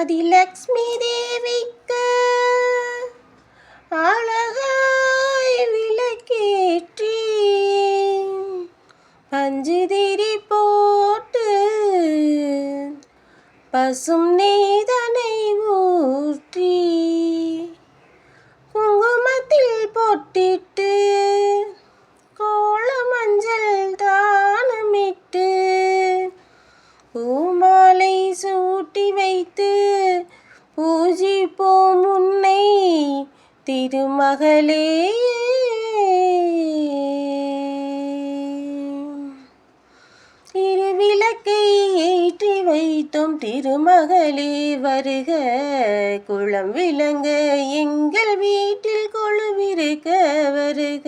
ஆதிலக்ஷ்மி தேவிக்கு அழகாய் விளக்கேற்றி பஞ்சு திரி போட்டு பசும் நெய்தனை ஊற்றி குங்குமத்தில் பொட்டிட்டு கோல மஞ்சள் தானமிட்டு ஓ திருமகளே. திருவிளக்கை ஏற்றி வைத்தோம் திருமகளே வருக. குளம் விளங்க எங்கள் வீட்டில் கொழுவிருக்க வருக.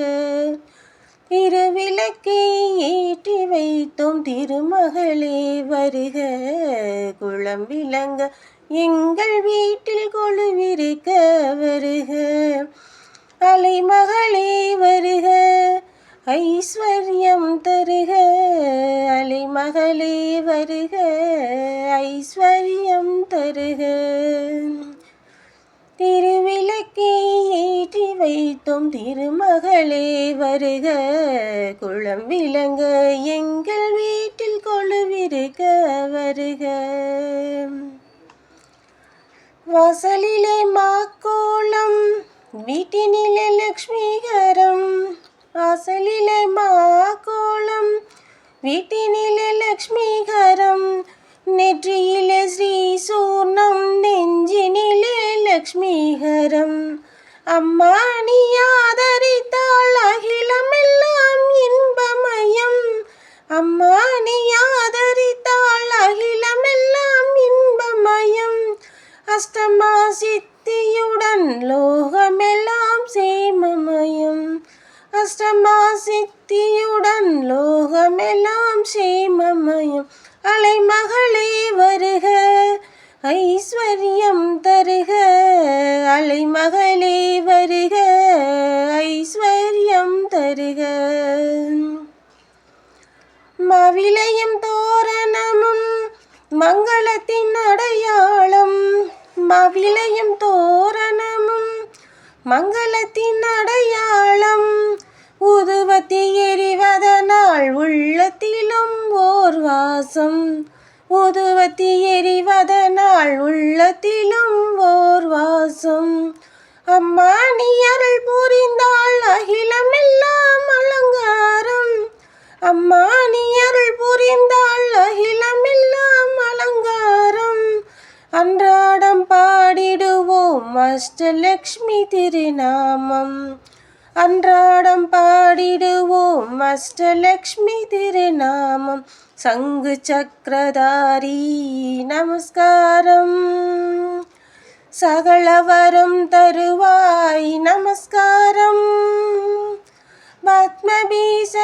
திருவிளக்கை ஏற்றி வைத்தோம் திருமகளே வருக. குளம் விளங்க எங்கள் வீட்டில் ஐஸ்வர்யம் தருக அலிமகளே வருக ஐஸ்வர்யம் தருக. திருவிளக்கை ஏற்றி வைத்தோம் திருமகளே வருக குளம் விளங்க எங்கள் வீட்டில் கொழுவிருக்க வருக. வாசலிலே மாக்கோளம் வீட்டினிலே லக்ஷ்மிகரம் வாசலில் வீட்டினிலே லக்ஷ்மிகரம் நெற்றியிலே ஸ்ரீ சூர்ணம் நெஞ்சினிலே லக்ஷ்மிகரம் அம்மா நீ ஆதரித்தாள் அகிலமெல்லாம் இன்பமயம். அம்மா நீ ஆதரித்தாள் அகிலமெல்லாம் இன்பமயம். அஷ்டமா சித்தியுடன் லோகமெல்லாம் சேமமயம். அஷ்டமா சித்தியுடன் லோகமெல்லாம் சேமமயம் அலைமகளே வருக ஐஸ்வர்யம் தருக. அலைமகளே வருக ஐஸ்வர்யம் தருக. மவிலையும் தோரணமும் மங்களத்தின் அடையாளம். மவிலையும் தோரணமும் மங்களத்தின் அடையாளம். உதுவத்தி உதுவத்தி எரிவதனால் உள்ளத்திலும் ஓர் வாசம். அம்மா நீ அருள் புரிந்தாள் அகிலமெல்லாம் அலங்காரம். அம்மா நீ அருள் புரிந்தாள் அகிலமெல்லாம் அலங்காரம். அன்றாடம் பாடிடுவோம் அஷ்டலக்ஷ்மி திருநாமம். அன்றாடம் பா அஷ்டலக்ஷ்மி திருநாமம் சங்கு சக்கரதாரி நமஸ்காரம் சகலவரம் தருவாய் நமஸ்காரம் பத்மபீச